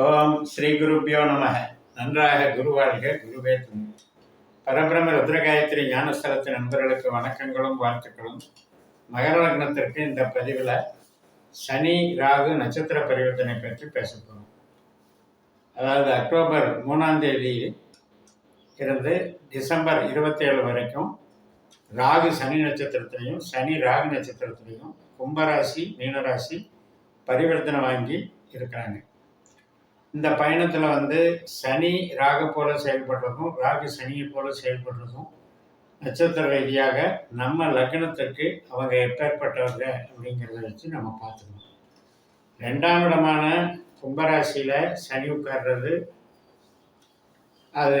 ஓம் ஸ்ரீ குருப்பியோ நம நன்றாக குருவாழ்க குருவே துணை. பரபிரம ருத்ரகாயத்ரி ஞானஸ்தலத்து நண்பர்களுக்கு வணக்கங்களும் வாழ்த்துக்களும். மகர லக்னத்திற்கு இந்த பதிவில் சனி ராகு நட்சத்திர பரிவர்த்தனை பற்றி பேசப்போம் அதாவது அக்டோபர் மூணாம் தேதி இருந்து டிசம்பர் இருபத்தி ஏழு வரைக்கும் ராகு சனி நட்சத்திரத்திலையும் சனி ராகு நட்சத்திரத்திலையும் கும்பராசி மீனராசி பரிவர்த்தனை வாங்கி இருக்கிறாங்க. இந்த பயணத்தில் வந்து சனி ராகு போல செயல்படுறதும் ராகு சனியை போல செயல்படுறதும் நட்சத்திர ரீதியாக நம்ம லக்னத்திற்கு அவங்க எப்பேற்பட்டவங்க அப்படிங்கிறத வச்சு நம்ம பார்த்துக்கணும். ரெண்டாம் இடமான கும்பராசியில் சனி உட்கார்றது அது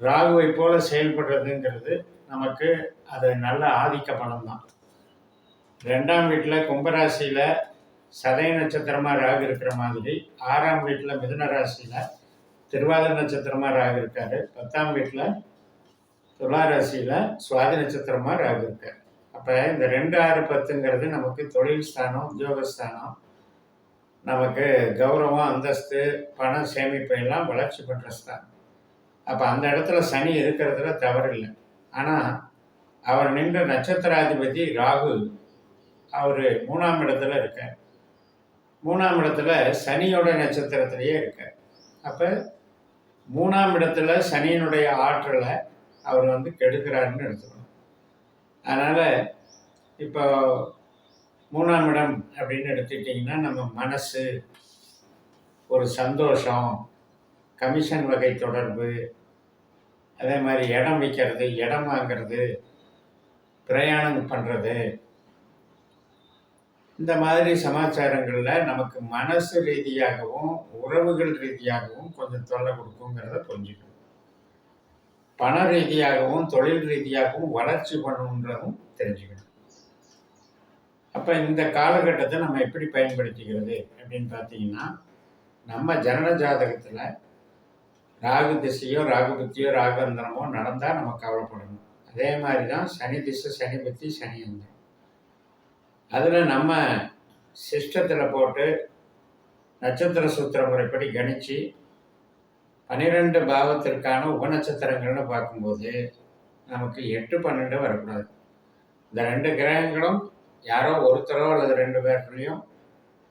ராகுவை போல செயல்படுறதுங்கிறது நமக்கு அது நல்ல ஆதிக்க பலம் தான் ரெண்டாம் வீட்டில் கும்பராசியில் சதய நட்சத்திரமாக ராகு இருக்கிற மாதிரி ஆறாம் வீட்டில் மிதுன ராசியில் திருவாதிர நட்சத்திரமாக ராகு இருக்காரு. பத்தாம் வீட்டில் துலா ராசியில் சுவாதி நட்சத்திரமாக ராகு இருக்கார். அப்போ இந்த ரெண்டு ஆறு பத்துங்கிறது நமக்கு தொழில் ஸ்தானம் உத்தியோகஸ்தானம் நமக்கு கௌரவம் அந்தஸ்து பணம் சேமிப்பு எல்லாம் வளர்ச்சி பெற்ற ஸ்தானம். அப்போ அந்த இடத்துல சனி இருக்கிறதுல தவறில்லை. ஆனால் அவர் நின்ற நட்சத்திராதிபதி ராகு அவர் மூணாம் இடத்துல இருக்கார். மூணாம் இடத்துல சனியோட நட்சத்திரத்திலேயே இருக்கார் அப்போ மூணாம் இடத்துல சனியினுடைய ஆற்றலை அவர் வந்து கெடுக்கிறாருன்னு எடுத்துக்கணும். அதனால் இப்போ மூணாம் இடம் அப்படின்னு எடுத்துக்கிட்டிங்கன்னா நம்ம மனசு ஒரு சந்தோஷம் கமிஷன் வகை தொடர்பு அதே மாதிரி இடம் விற்கிறது இடம் வாங்கிறது பிரயாணம் பண்ணுறது இந்த மாதிரி சமாச்சாரங்களில் நமக்கு மனசு ரீதியாகவும் உறவுகள் ரீதியாகவும் கொஞ்சம் தொல்லை கொடுக்குங்கிறத புரிஞ்சுக்கணும். பண ரீதியாகவும் தொழில் ரீதியாகவும் வளர்ச்சி பண்ணணுன்றதும் தெரிஞ்சுக்கணும். அப்போ இந்த காலகட்டத்தை நம்ம எப்படி பயன்படுத்திக்கிறது அப்படின்னு பார்த்தீங்கன்னா நம்ம ஜனன ஜாதகத்தில் ராகு திசையோ ராகு புத்தியோ ராகு அந்தரமோ நடந்தால் நம்ம கவலைப்படணும். அதே மாதிரி தான் சனி திசை சனி புத்தி சனி அந்தரம். அதில் நம்ம சிஸ்டத்தில் போட்டு நட்சத்திர சூத்திர முறைப்படி கணித்து பன்னிரெண்டு பாவத்திற்கான உபநட்சத்திரங்கள்னு பார்க்கும்போது நமக்கு எட்டு பன்னெண்டு வரக்கூடாது. இந்த ரெண்டு கிரகங்களும் யாரோ ஒருத்தரோ அல்லது ரெண்டு பேர்லையும்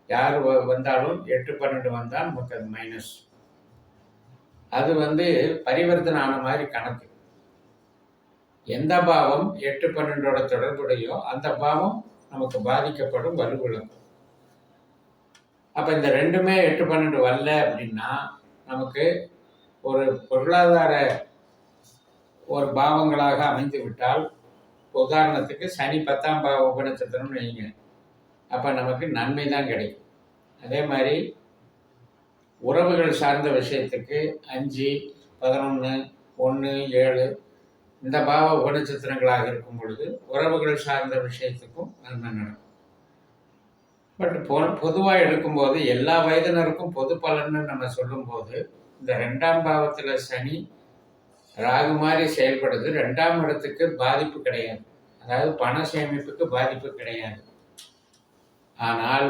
யார் வ- வந்தாலும் எட்டு பன்னெண்டு வந்தால் நமக்கு அது மைனஸ் அது வந்து பரிவர்த்தனை ஆன மாதிரி கணக்கு. எந்த பாவம் எட்டு பன்னெண்டோட தொடர்புடையோ அந்த பாவம் நமக்கு பாதிக்கப்படும் வலுவிழக்கும். அப்போ இந்த ரெண்டுமே எட்டு பன்னெண்டு வரல அப்படின்னா நமக்கு ஒரு பொருளாதார ஒரு பாவங்களாக அமைந்து விட்டால் உதாரணத்துக்கு சனி பத்தாம் பாவ உபநட்சத்திரம்னு வைங்க. அப்போ நமக்கு நன்மை தான் கிடைக்கும். அதே மாதிரி உறவுகள் சார்ந்த விஷயத்துக்கு அஞ்சு பதினொன்று ஒன்று ஏழு இந்த பாவ உபநட்சத்திரங்களாக இருக்கும் பொழுது உறவுகள் சார்ந்த விஷயத்துக்கும் நன்மை நடக்கும். பட் பொ பொதுவாக எடுக்கும்போது எல்லா வயதினருக்கும் பொது பலன்னு நம்ம சொல்லும்போது இந்த ரெண்டாம் பாவத்தில் சனி ராகு மாதிரி செயல்படுது. ரெண்டாம் இடத்துக்கு பாதிப்பு கிடையாது. அதாவது பண சேமிப்புக்கு பாதிப்பு கிடையாது. ஆனால்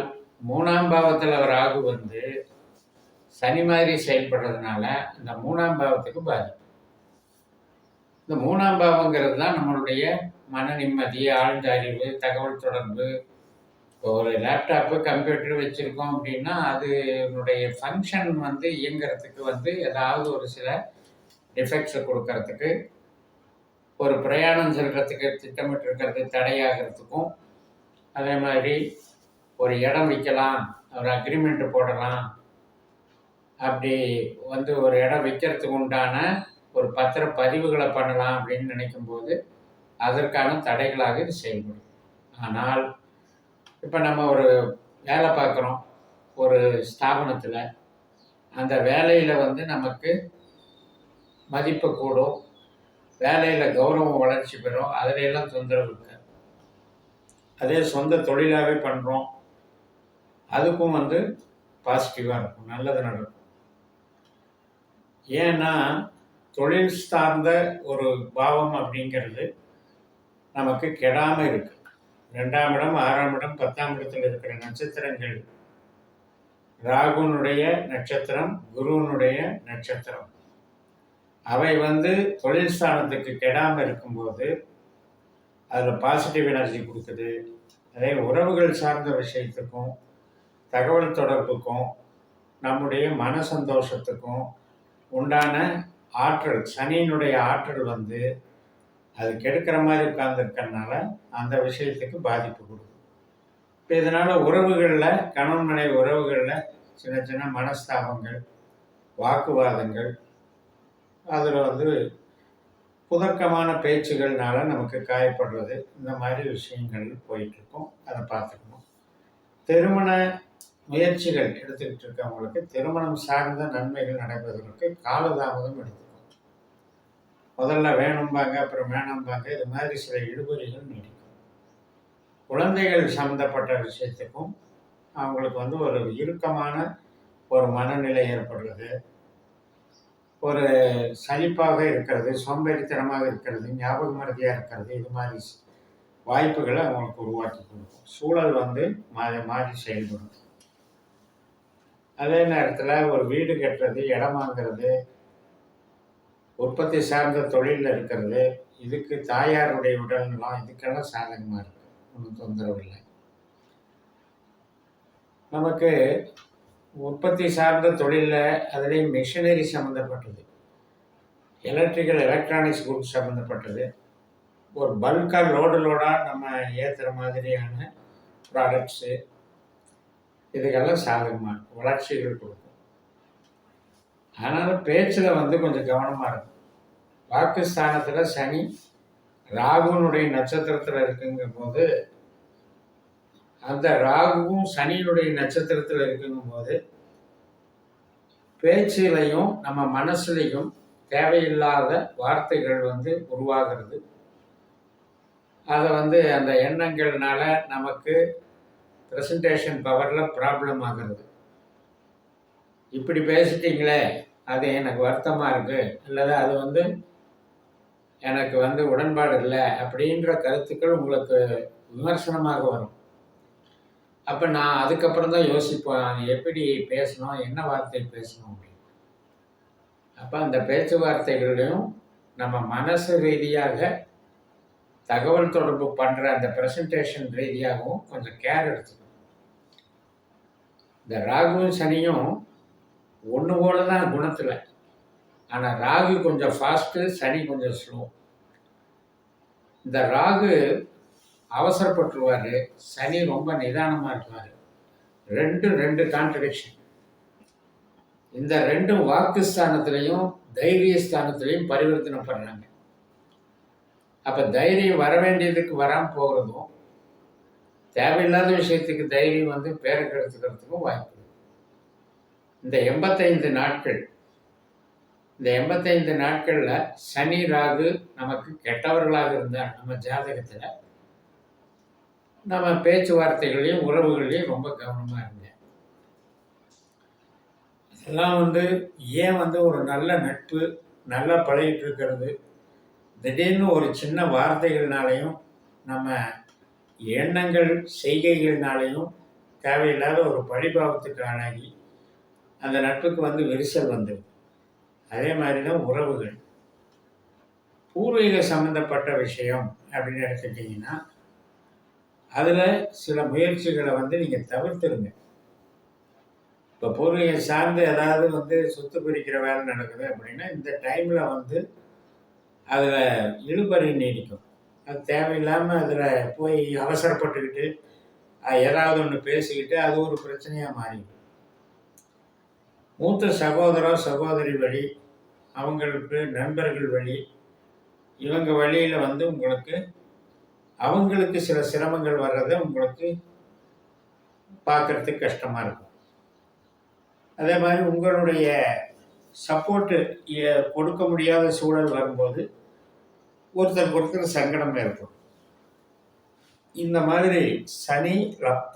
மூணாம் பாவத்தில் ராகு வந்து சனி மாதிரி செயல்படுறதுனால இந்த மூணாம் பாவத்துக்கு பாதிப்பு. இந்த மூணாம் பாவங்கிறது தான் நம்மளுடைய மன நிம்மதி ஆழ்ந்த அறிவு தகவல் தொடர்பு. ஒரு லேப்டாப்பு கம்ப்யூட்டர் வச்சுருக்கோம் அப்படின்னா அதனுடைய ஃபங்க்ஷன் வந்து இயங்குறதுக்கு வந்து ஏதாவது ஒரு சில டிஃபெக்ட்ஸை கொடுக்கறதுக்கு ஒரு பிரயாணம் செல்கிறதுக்கு திட்டமிட்டு இருக்கிறது தடையாகிறதுக்கும் அதே மாதிரி ஒரு இடம் விற்கலாம் ஒரு அக்ரிமெண்ட் போடலாம். அப்படி வந்து ஒரு இடம் விற்கிறதுக்கு உண்டான பத்திர பதிவுகளை பண்ணலாம் அப்படின்னு நினைக்கும்போது அதற்கான தடைகளாக இது செயல்படும். ஆனால் இப்போ நம்ம ஒரு வேலை பார்க்குறோம் ஒரு ஸ்தாபனத்தில். அந்த வேலையில் வந்து நமக்கு மதிப்பு கூடும் வேலையில் கௌரவம் வளர்ச்சி பெறும் அதிலெல்லாம் தொந்தரவு இருக்காது அதே சொந்த தொழிலாகவே பண்ணுறோம் அதுக்கும் வந்து பாசிட்டிவாக இருக்கும் நல்லது நடக்கும். ஏன்னா தொழில் சார்ந்த ஒரு பாவம் அப்படிங்கிறது நமக்கு கெடாமல் இருக்கு. ரெண்டாம் இடம் ஆறாம் இடம் பத்தாம் இடத்தில் இருக்கிற நட்சத்திரங்கள். ராகுனுடைய நட்சத்திரம் குருவனுடைய நட்சத்திரம். அவை வந்து தொழில் ஸ்தானத்துக்கு கெடாமல் இருக்கும்போது அதில் பாசிட்டிவ் எனர்ஜி கொடுக்குது. அதே உறவுகள் சார்ந்த விஷயத்துக்கும் தகவல் தொடர்புக்கும் நம்முடைய மன சந்தோஷத்துக்கும் உண்டான ஆற்றல் சனியினுடைய ஆற்றல் வந்து அது கெடுக்கிற மாதிரி உட்கார்ந்துருக்கறனால அந்த விஷயத்துக்கு பாதிப்பு கொடுக்கும். இப்போ இதனால் உறவுகளில் கணவன் மனைவி உறவுகளில் சின்ன சின்ன மனஸ்தாபங்கள் வாக்குவாதங்கள் அதில் வந்து புதக்கமான பேச்சுகள்னால நமக்கு காயப்படுறது. இந்த மாதிரி விஷயங்கள் போயிட்டுருக்கோம். அதை பார்த்துக்கணும். திருமண முயற்சிகள் எடுத்துக்கிட்டு இருக்கவங்களுக்கு திருமணம் சார்ந்த நன்மைகள் நடைபெறுவதற்கு காலதாமதம் எடுத்து முதல்ல வேணும்பாங்க அப்புறம் வேணாம்பாங்க இது மாதிரி சில இழுபறிகள் நீடிக்கும். குழந்தைகள் சம்மந்தப்பட்ட விஷயத்துக்கும் அவங்களுக்கு வந்து ஒரு இறுக்கமான ஒரு மனநிலை ஏற்படுறது. ஒரு சலிப்பாக இருக்கிறது சோம்பேறித்தனமாக இருக்கிறது ஞாபக மருதியாக இருக்கிறது இது மாதிரி வாய்ப்புகளை அவங்களுக்கு உருவாக்கி கொடுக்கும். சூழல் வந்து மாறி மாறி செயல்படும். அதே நேரத்தில் ஒரு வீடு கட்டுறது இடம் வாங்குறது உற்பத்தி சார்ந்த தொழிலில் இருக்கிறது இதுக்கு தாயாருடைய உடல்நலம் இதுக்கெல்லாம் சாதகமாக இருக்குது ஒன்றும் தொந்தரவு இல்லை. நமக்கு உற்பத்தி சார்ந்த தொழிலில் அதுலேயும் மிஷினரி சம்மந்தப்பட்டது எலக்ட்ரிக்கல் எலக்ட்ரானிக்ஸ் குரூப் சம்மந்தப்பட்டது ஒரு பல்காக லோடு லோடாக நம்ம ஏற்றுற மாதிரியான ப்ராடக்ட்ஸு இதுக்கெல்லாம் சாதகமாக இருக்கும் வளர்ச்சிகள் கொடுக்கும். அதனால பேச்சில் வந்து கொஞ்சம் கவனமாக இருக்கும். பாகிஸ்தானத்தில் சனி ராகுனுடைய நட்சத்திரத்தில் இருக்குங்கும் போது அந்த ராகுவும் சனியினுடைய நட்சத்திரத்தில் இருக்குங்கும் போது பேச்சிலையும் நம்ம மனசுலையும் தேவையில்லாத வார்த்தைகள் வந்து உருவாகிறது. அதை வந்து அந்த எண்ணங்கள்னால நமக்கு ப்ரெசன்டேஷன் பவரில் ப்ராப்ளம் ஆகிறது. இப்படி பேசிட்டீங்களே அது எனக்கு வருத்தமாக இருக்குது அல்லது அது வந்து எனக்கு வந்து உடன்பாடு இல்லை அப்படின்ற கருத்துக்கள் உங்களுக்கு விமர்சனமாக வரும். அப்போ நான் அதுக்கப்புறம் தான் யோசிப்பேன் எப்படி பேசணும் என்ன வார்த்தை பேசணும் அப்படின்னு. அப்போ அந்த பேச்சுவார்த்தைகளையும் நம்ம மனசு ரீதியாக தகவல் தொடர்பு பண்ணுற அந்த ப்ரெசன்டேஷன் ரீதியாகவும் கொஞ்சம் கேர் எடுத்துக்கணும். இந்த ராகுவும் சனியும் ஒன்று போல தான் குணத்தில். ஆனால் ராகு கொஞ்சம் ஃபாஸ்ட்டு சனி கொஞ்சம் ஸ்லோ இந்த ராகு அவசரப்பட்டுருவார். சனி ரொம்ப நிதானமாக இருப்பார். ரெண்டு ரெண்டு கான்ட்ரடிக்ஷன் இந்த ரெண்டும் வாக்கு ஸ்தானத்துலேயும் தைரிய ஸ்தானத்துலேயும் பரிவர்த்தனை பண்ணுறாங்க அப்போ தைரியம் வர வேண்டியதுக்கு வராமல் போகிறதும் தேவையில்லாத விஷயத்துக்கு தைரியம் வந்து பேரை கெடுத்துக்கிறதுக்கும் வாய்ப்பு. இந்த எண்பத்தைந்து நாட்கள் இந்த எண்பத்தைந்து நாட்களில் சனி ராகு நமக்கு கெட்டவர்களாக இருந்தால் நம்ம ஜாதகத்தில் நம்ம பேச்சுவார்த்தைகளையும் உறவுகளையும் ரொம்ப கவனமாக இருந்தேன் இதெல்லாம் வந்து ஏன் வந்து ஒரு நல்ல நட்பு நல்லா பழகிட்டு இருக்கிறது? திடீர்னு ஒரு சின்ன வார்த்தைகள்னாலையும் நம்ம எண்ணங்கள் செய்கைகள்னாலையும் தேவையில்லாத ஒரு பழிபாவத்துக்கு ஆளாகி அந்த நட்புக்கு வந்து விரிசல் வந்துடும் அதே மாதிரி தான் உறவுகள். பூர்வீக சம்மந்தப்பட்ட விஷயம் அப்படின்னு எடுத்துக்கிட்டிங்கன்னா அதில் சில முயற்சிகளை வந்து நீங்கள் தவிர்த்துருங்க. இப்போ பூர்வீகம் சார்ந்து ஏதாவது வந்து சொத்து பிரிக்கிற வேலை நடக்குது அப்படின்னா இந்த டைமில் வந்து அதில் இழுபறி நீடிக்கும். அது தேவையில்லாமல் அதில் போய் அவசரப்பட்டுக்கிட்டு ஏதாவது ஒன்று பேசிக்கிட்டு அது ஒரு பிரச்சனையாக மாறிடும். மூத்த சகோதர சகோதரி வழி அவங்களுக்கு நண்பர்கள் வழி இவங்க வழியில் வந்து உங்களுக்கு அவங்களுக்கு சில சிரமங்கள் வர்றதை உங்களுக்கு பார்க்கறதுக்கு கஷ்டமாக இருக்கும். அதே மாதிரி உங்களுடைய சப்போர்ட்டு கொடுக்க முடியாத சூழல் வரும்போது ஒருத்தருக்கு ஒருத்தர் சங்கடம் ஏற்படும். இந்த மாதிரி சனி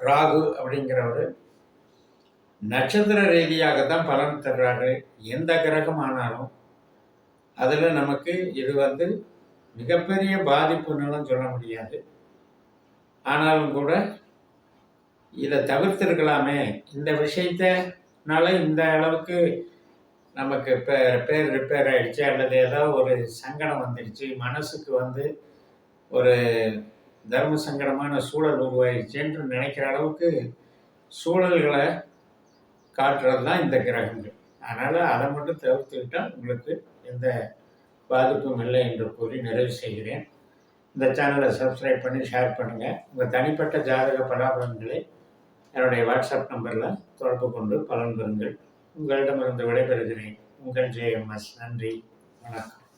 ராகு அப்படிங்கிறவர் நட்சத்திர ரீதியாக தான் பலன் தர்றாரு. எந்த கிரகம் ஆனாலும் அதில் நமக்கு இது வந்து மிகப்பெரிய பாதிப்புன்னெல்லாம் சொல்ல முடியாது. ஆனாலும் கூட இதை தவிர்த்திருக்கலாமே. இந்த விஷயத்தனால இந்த அளவுக்கு நமக்கு பே பேர் ரிப்பேர் ஆகிடுச்சு அல்லது ஏதாவது ஒரு சங்கடம் வந்துடுச்சு. மனசுக்கு வந்து ஒரு தர்ம சங்கடமான சூழல் உருவாயிடுச்சுன்னு நினைக்கிற அளவுக்கு சூழல்களை காட்டுறது தான் இந்த கிரகங்கள். அதனால் அதை மட்டும் தவிர்த்துக்கிட்டால் உங்களுக்கு எந்த பாதிப்பும் இல்லை என்று கூறி நிறைவு செய்கிறேன். இந்த சேனலை சப்ஸ்கிரைப் பண்ணி ஷேர் பண்ணுங்கள் உங்கள் தனிப்பட்ட ஜாதக பலாபலன்களை என்னுடைய வாட்ஸ்அப் நம்பரில் தொடர்பு கொண்டு பலன் பெறுங்கள். உங்களிடமிருந்து விடைபெறுகிறேன். உங்கள் ஜேஎம்எஸ் நன்றி. வணக்கம்.